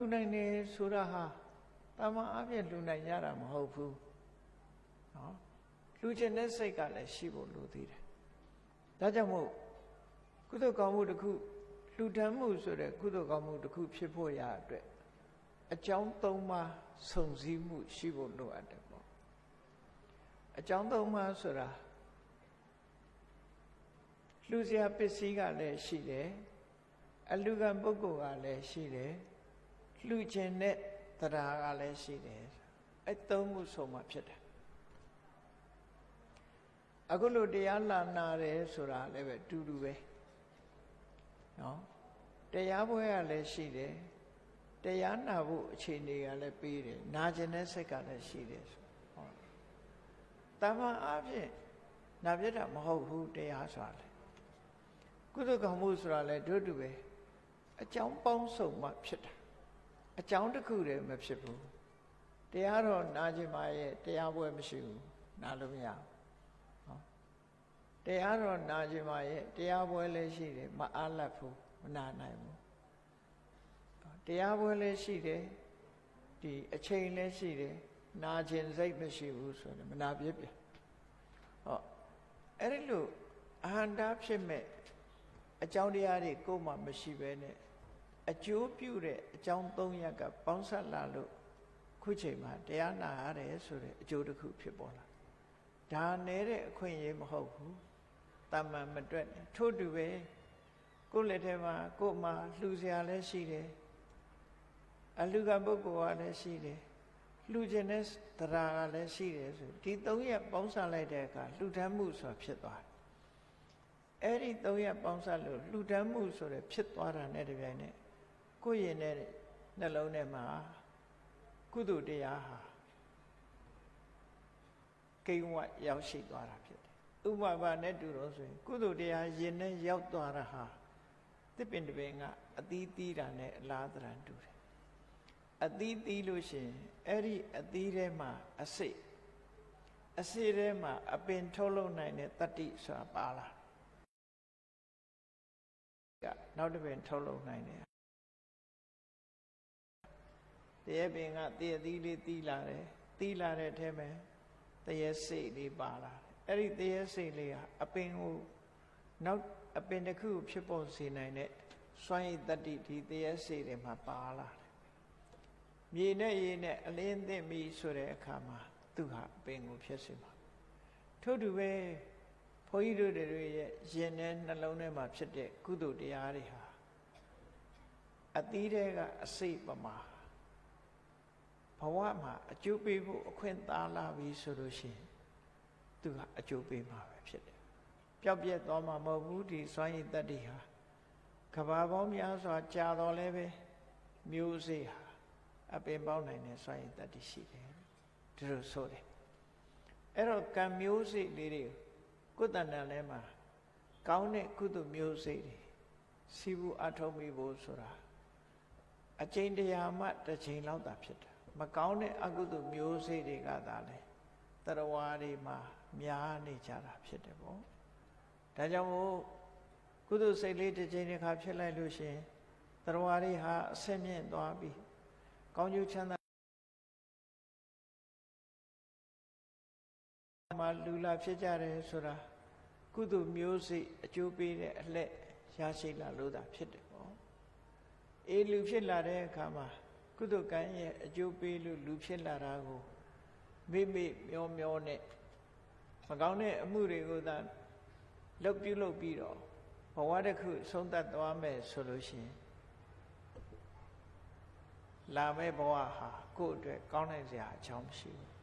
လူနိုင်တယ်ဆိုတာဟာတာမန်အပြည့်လူနိုင်ရတာမဟုတ်ဘူးနော်လူကျင်တဲ့စိတ်ကလည်းရှိဖို့လိုသေးတယ်ဒါကြောင့်မို့ကုသိုလ်ကောင်းမှုတစ်ခုလူတန်းမှုဆိုတဲ့ကုသိုလ်ကောင်းမှုတစ်ခုဖြစ်ဖို့ရအတွက်အကြောင်း၃ပါးစုံစည်းမှုရှိဖို့လိုအပ်တယ်ပေါ့အကြောင်း၃ပါးဆိုတာလူစရာပစ္စည်းကလည်းရှိတယ်အလူကံပုဂ္ဂိုလ်ကလည်းရှိတယ် လှူခြင်းနဲ့တရားကလည်းရှိတယ်အဲသုံးမှုဆုံးမှဖြစ်တယ်အခုလိုတရားလာနာတယ်ဆိုတာလည်းပဲတူတူပဲနော်တရားပွဲကလည်းရှိတယ်တရားနာဖို့အခြေအနေကလည်းပေးတယ်နာကျင်တဲ့စိတ်ကလည်းရှိတယ်ဆိုဟောတမန်အဖြစ်နာပြတာမဟုတ်ဘူးတရားဆိုတာလေကုသကမှုဆိုတာလည်းတို့တူပဲအကြောင်းပေါင်းစုံမှဖြစ်တာ အကြောင်းတစ်ခုတည်းမဖြစ်ဘူးတရားတော့နာကျင်ပါရဲ့တရားပွဲမရှိဘူးနာလို့မရဘူးဟောတရားတော့နာကျင်ပါရဲ့တရားပွဲလည်းရှိတယ်မအားလတ်ဘူးမနာနိုင်ဘူးတရားပွဲလည်းရှိတယ်ဒီအချိန်လည်းရှိတယ်နာကျင်စိတ်မရှိဘူးဆိုရင်မနာပြစ်ပြဟောအဲ့ဒီလိုအဟန္တာဖြစ်မဲ့အကြောင်းတရားတွေကိုယ်မှမရှိဘဲနဲ့ အကျိုးပြုတဲ့အကြောင်း၃ရက်ကပေါင်းဆက်လာလို့ခုချိန်မှာတရားနာရတယ်ဆိုတဲ့အကျိုးတစ်ခုဖြစ်ပေါ်လာဒါနဲ့တဲ့အခွင့်အရေးမဟုတ်ဘူးတမန်မတွက်နဲ့ထို့တူပဲကိုယ်လက်ထဲမှာကိုယ်မှာလှူစရာလည်းရှိတယ်အလူကပုဂ္ဂိုလ်ကလည်းရှိတယ်လှူခြင်းနဲ့တရားကလည်းရှိတယ်ဆိုဒီ၃ရက်ပေါင်းဆက်လိုက်တဲ့အခါလှူဒန်းမှုဆိုတာဖြစ်သွားတယ်အဲ့ဒီ၃ရက်ပေါင်းဆက်လို့လှူဒန်းမှုဆိုတဲ့ဖြစ်သွားတာနဲ့တပြိုင်နက် ကိုယ့်ရင်နဲ့နှလုံးထဲမှာကုသိုလ်တရားဟာကိန်းဝတ်ရောက်ရှိသွားတာဖြစ်တယ်ဥပမာနဲ့တူတော့ဆိုရင် ကုသိုလ်တရားရင်နဲ့ရောက်သွားတာဟာသစ်ပင်တစ်ပင်ကအသီးသီးတာနဲ့အလားတရံတူတယ်အသီးသီးလို့ရှိရင်အဲ့ဒီအသီးထဲမှာအစိတ်အစိတ်ထဲမှာအပင်ထုတ်လုပ်နိုင်တဲ့တတ္တိဆိုတာပါလာကနောက်တစ်ပင်ထုတ်လုပ်နိုင်တယ် တရေပင်ကတရေသီးလေးတီးလာတယ်တီးလာတဲ့အထဲမှာတရေစိတ်လေးပါလာတယ်အဲ့ဒီတရေစိတ်လေးဟာအပင်ကိုနောက်အပင်တစ်ခုဖြစ်ပေါ်စေနိုင်တဲ့စွမ်းရည်တတ္တိဒီတရေစိတ်တွေမှာပါလာတယ်မြေနဲ့ရေနဲ့အလင်းသင့်ပြီဆိုတဲ့အခါမှာသူဟာအပင်ကိုဖြစ်စေမှာထို့တူပဲဘုန်းကြီးတို့တွေရဲ့ရင်နဲ့နှလုံးထဲမှာဖြစ်တဲ့ကုသိုလ်တရားတွေဟာအသီးတွေကအစိတ်ပမာ ဘဝမှာအကျိုးပေးဖို့အခွင့်သာလာပြီဆိုလို့ရှိရင်သူကအကျိုးပေးမှာပဲဖြစ်တယ်ပျောက်ပြက်သွားမှာမဟုတ်ဘူးဒီစွမ်းရည်တတ္တိဟာကဘာပေါင်းများစွာကြာတော်လဲပဲမျိုးစေ့ဟာအပင်ပေါင်းနိုင်တဲ့စွမ်းရည်တတ္တိရှိတယ်ဒီလိုဆိုတယ်အဲ့တော့ကံမျိုးစေ့လေးတွေကိုယ်တဏ္ဍာထဲမှာကောင်းတဲ့ကုသမျိုးစေ့တွေစီဘူးအထုံးမိဖို့ဆိုတာအကျင့်တရားမှတစ်ချိန်လောက်သာဖြစ်တယ် မကောင်းတဲ့အကုသိုလ်မျိုးစေ့တွေကသာလဲတရဝါတွေမှာများနေကြတာဖြစ်တယ်ပေါ့ဒါကြောင့်မို့ကုသိုလ်စိတ်လေးတစ်ချိန်တစ်ခါဖြစ်လိုက်လို့ရှင်တရဝါတွေဟာအဆင့်မြင့်သွားပြီကောင်းကျိုးချမ်းသာမှာလူလာဖြစ်ကြတယ်ဆိုတာကုသိုလ်မျိုးစိအကျိုးပေးတဲ့အလှက်ရရှိလာလို့သာဖြစ်တယ်ပေါ့အေးလူဖြစ်လာတဲ့အခါမှာ ကုသိုလ်ကံရဲ့အကျိုးပေးလို့လူဖြစ်လာတာကိုမိမိမျောမျောနဲ့မကောင်းတဲ့အမှုတွေကိုသာလုတ်ပြုတ်လုပ်ပြီးတော့ဘဝတစ်ခုဆုံးသက်သွားမယ်ဆိုလို့ရှိရင်လာမဲ့ဘဝဟာကိုယ့်အတွက်ကောင်းနိုင်စရာအကြောင်းမရှိဘူး